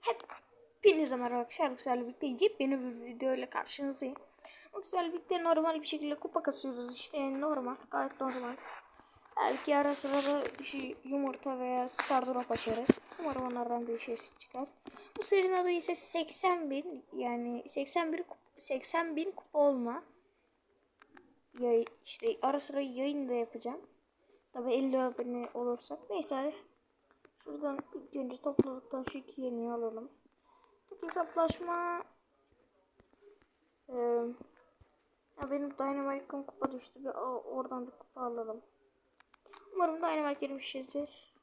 Hepinize merhaba arkadaşlar. Güzel birlikte yepyeni bir video ile karşınızdayım. Bu güzel birlikte normal bir şekilde kupa kasıyoruz. İşte normal, gayet normal. Belki ara sıra da şey yumurta veya star drop açarız. Umarım onlardan bir şey çıkar. Bu serinin adı ise 80 bin yani 81 kup- 80 bin kupa olma. Ya işte ara sıra yayın da yapacağım. Tabi 50 abone olursak. Neyse. Şuradan ilk önce topladıktan şu iki yeniyi alalım. Tek hesaplaşma ee, ya benim Dynamite'ım kupa düştü. Bir, oradan bir kupa alalım. Umarım Dynamite girmişizdir.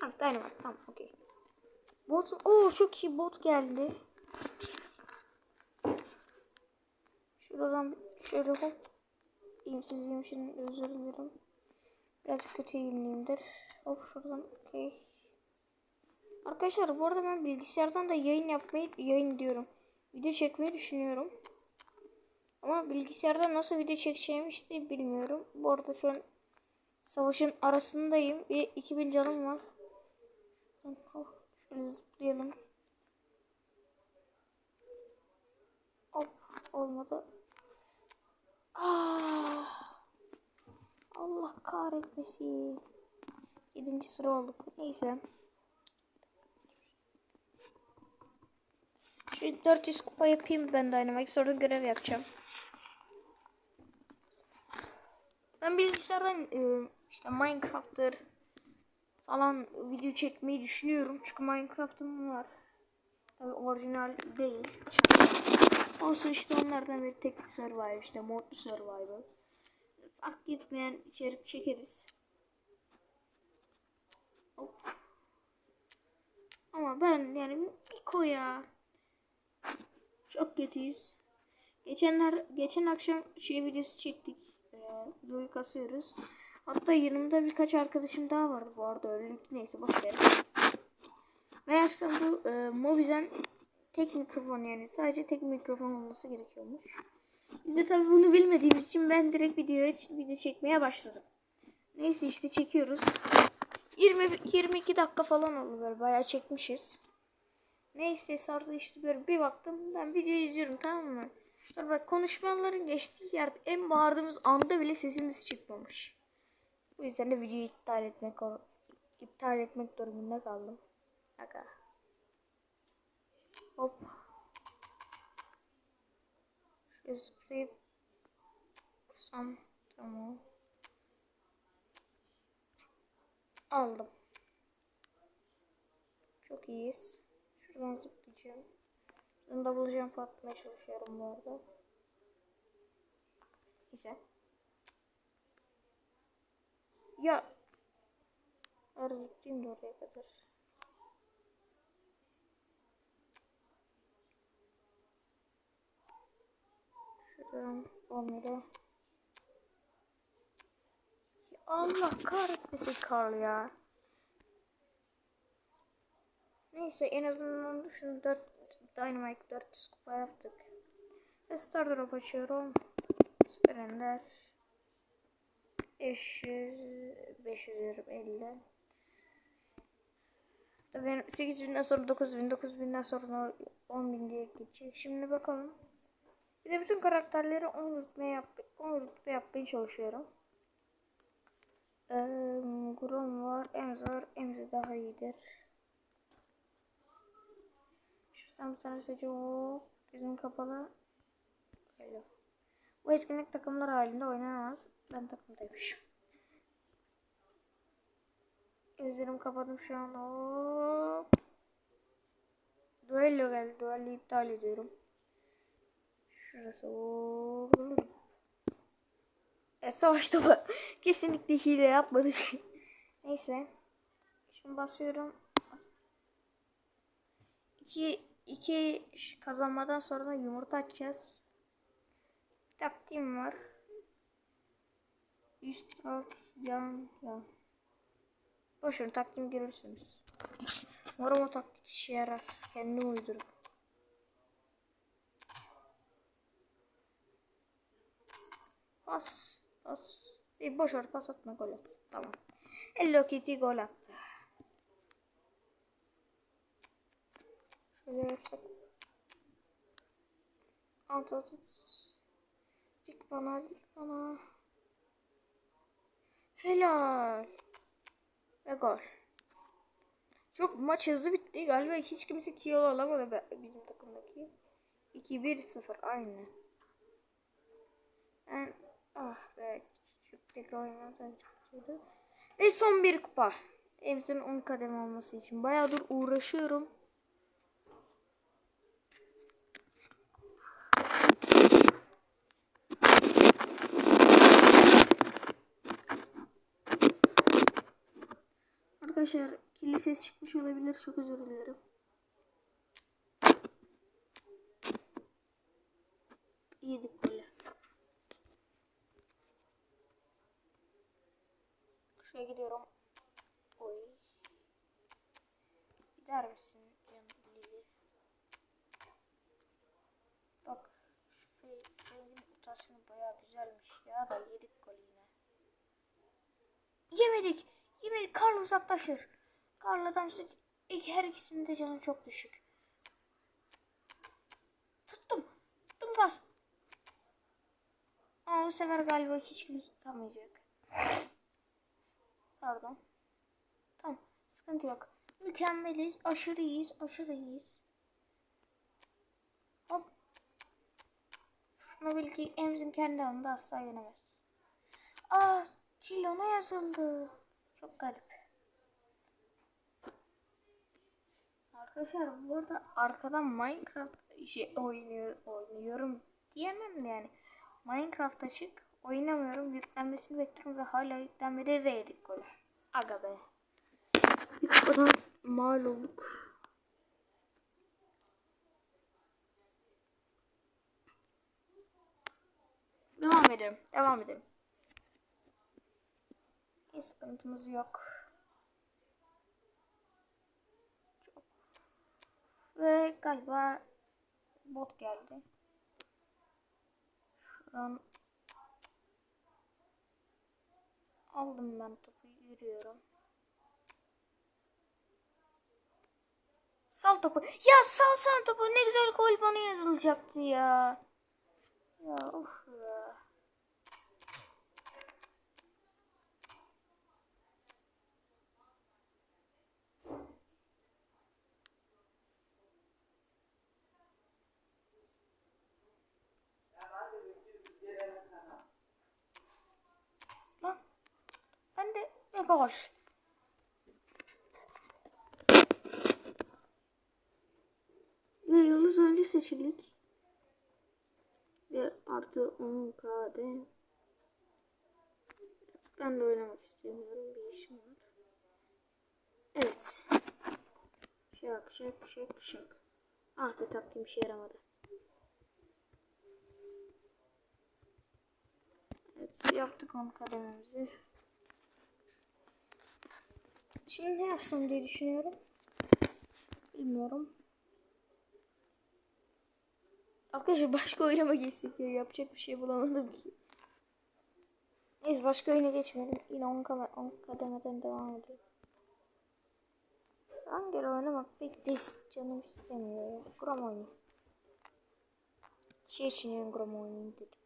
Ha Dynamite tamam okey. Bot, o çok iyi bot geldi. Şuradan şöyle hop. İyimsizliğim için özür dilerim. Birazcık kötü eğimliyimdir. Hop şuradan okey. Arkadaşlar bu arada ben bilgisayardan da yayın yapmayı yayın diyorum. Video çekmeyi düşünüyorum. Ama bilgisayarda nasıl video çekeceğimi işte bilmiyorum. Bu arada şu an savaşın arasındayım. Bir 2000 canım var. Hop, şöyle zıplayalım. Hop olmadı. Ah. Allah kahretmesin. Yedinci sıra olduk. Neyse. Şu 400 kupa yapayım ben Dynamite. Sonra görev yapacağım. Ben bilgisayardan e, işte Minecraft'tır falan video çekmeyi düşünüyorum. Çünkü Minecraft'ım var. Tabii orijinal değil. Olsun işte onlardan bir tekli survival işte modlu survival. Fark etmeyen içerik çekeriz. Hop. Ama ben yani Miko ya. Çok kötüyüz. Geçenler geçen akşam şey videosu çektik. Ee, videoyu kasıyoruz. Hatta yanımda birkaç arkadaşım daha vardı bu arada öyle neyse boş ver. Meğerse bu e, Mobizen tek mikrofon yani sadece tek mikrofon olması gerekiyormuş. Biz de tabii bunu bilmediğimiz için ben direkt videoya video çekmeye başladım. Neyse işte çekiyoruz. 20 22 dakika falan oldu böyle bayağı çekmişiz. Neyse sonra işte böyle bir baktım ben videoyu izliyorum tamam mı? Sonra bak konuşmaların geçtiği yerde en bağırdığımız anda bile sesimiz çıkmamış. Bu yüzden de videoyu iptal etmek iptal etmek durumunda kaldım. Aga. Hop. Zıplayıp vursam tamam. Aldım. Çok iyiyiz. Şuradan zıplayacağım. Şuradan double jump atmaya çalışıyorum bu arada. Neyse. Ya. Ara zıplayayım da oraya kadar. Şuradan olmadı. Allah kahretmesin Karl ya. Neyse en azından şunu 4 Dynamite 400 kupa yaptık. Ve Star Drop açıyorum. Süper Ender. 500 500 diyorum 50. Tabii benim 8000'den sonra 9000 9000'den sonra 10000 diye geçecek. Şimdi bakalım. Bir de bütün karakterleri 10 rütbe, yap 10 rütbe yapmaya çalışıyorum. Ee, var, Emz var. Emz daha iyidir. Şuradan bir tane seçiyorum. Gözüm kapalı. Böyle. Bu etkinlik takımlar halinde oynanamaz. Ben takımdaymışım. Gözlerimi kapadım şu an. Hop. Duello geldi. Duello iptal ediyorum. Şurası. Hop. Evet savaş topu. Kesinlikle hile yapmadık. Neyse. Şimdi basıyorum. Bas. İki, iki kazanmadan sonra da yumurta açacağız. Bir taktiğim var. Üst alt yan yan. Boşver taktiğimi görürsünüz. Umarım o taktik işe yarar. Kendim uydurup. Bas. Bas. Bir boş ver pas atma gol at. Tamam. Hello Kitty gol attı. Şöyle yapsak. At at at. Dik bana dik bana. Helal. Ve gol. Çok maç hızlı bitti. Galiba hiç kimse kill alamadı bizim takımdaki. 2-1-0 aynı. Ben ah be tekrar oynarsan kötü. Ve son bir kupa. Evimizin 10 kademe olması için bayağıdır uğraşıyorum. Arkadaşlar kirli ses çıkmış olabilir. Çok özür dilerim. Yedik golü. Şuraya gidiyorum. Oy. Gider misin canım? Bak şu fe- rengin mutasyonu baya güzelmiş ya da yedik golü yine. Yemedik. Yemedik. Karl uzaklaşır. Karl adam her ikisinin de canı çok düşük. Tuttum. Tuttum gaz. Ama bu sefer galiba hiç kimse tutamayacak. Pardon. Tamam. Sıkıntı yok. Mükemmeliz. Aşırı iyiyiz. Aşırı iyiyiz. Hop. Şunu bil ki Emz'in kendi alanında asla yenemez. Aa, kilona yazıldı. Çok garip. Arkadaşlar bu arada arkadan Minecraft şey oynuyor oynuyorum diyemem de yani. Minecraft açık oynamıyorum yüklenmesini bekliyorum ve hala yüklenmedi ve yedik golü. Aga be. Kupadan mal olduk. Devam edelim. Devam edelim. Hiç sıkıntımız yok. Çok. Ve galiba bot geldi. Şuradan aldım ben topu yürüyorum. Sal topu. Ya sal sal topu. Ne güzel gol bana yazılacaktı ya. Ya of ya. Lan. Ben de ve gol. Ve yıldız önce seçildik. Ve artı 10 KD. Ben de oynamak istemiyorum. Bir işim var. Evet. Şak şak şak şak. Ah be taktiğim işe yaramadı. Evet yaptık 10 kadememizi. Şimdi ne yapsam diye düşünüyorum. Bilmiyorum. Arkadaşlar başka oyuna geçsek ya. Yapacak bir şey bulamadım ki. Neyse başka oyuna geçmeyelim. Yine 10 kademeden devam edelim. Hangi oynamak pek de canım istemiyor ya. Gram oynayayım. Şey için gram oynayayım dedim.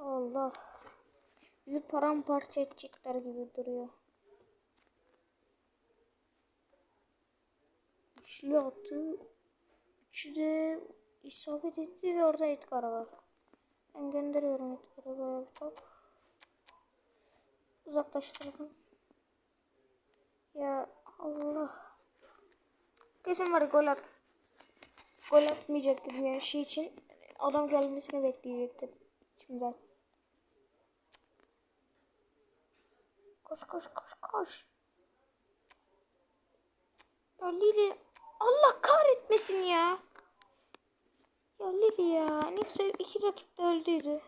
Allah. Bizi paramparça edecekler gibi duruyor. Üçlü attı. Üçü de isabet etti ve orada Edgar'a var. Ben gönderiyorum Edgar'a böyle bir top. Uzaklaştırdım. Ya Allah. Kesin var ya, gol at. Gol atmayacaktım yani şey için. Adam gelmesini bekleyecektim. Şimdiden. Koş koş koş koş. Ya Lili Allah kahretmesin ya. Ya Lili ya ne güzel iki rakip de öldüydü.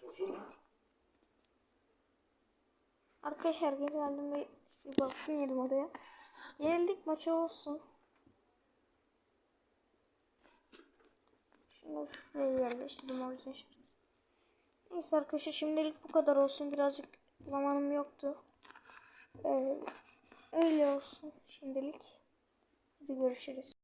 Çocuk. Arkadaşlar geri geldim ve bir baskın yedim odaya. Yenildik maçı olsun. Şunu şuraya yerleştirdim o yüzden. Neyse arkadaşlar şimdilik bu kadar olsun. Birazcık zamanım yoktu. Ee, öyle olsun şimdilik. Hadi görüşürüz.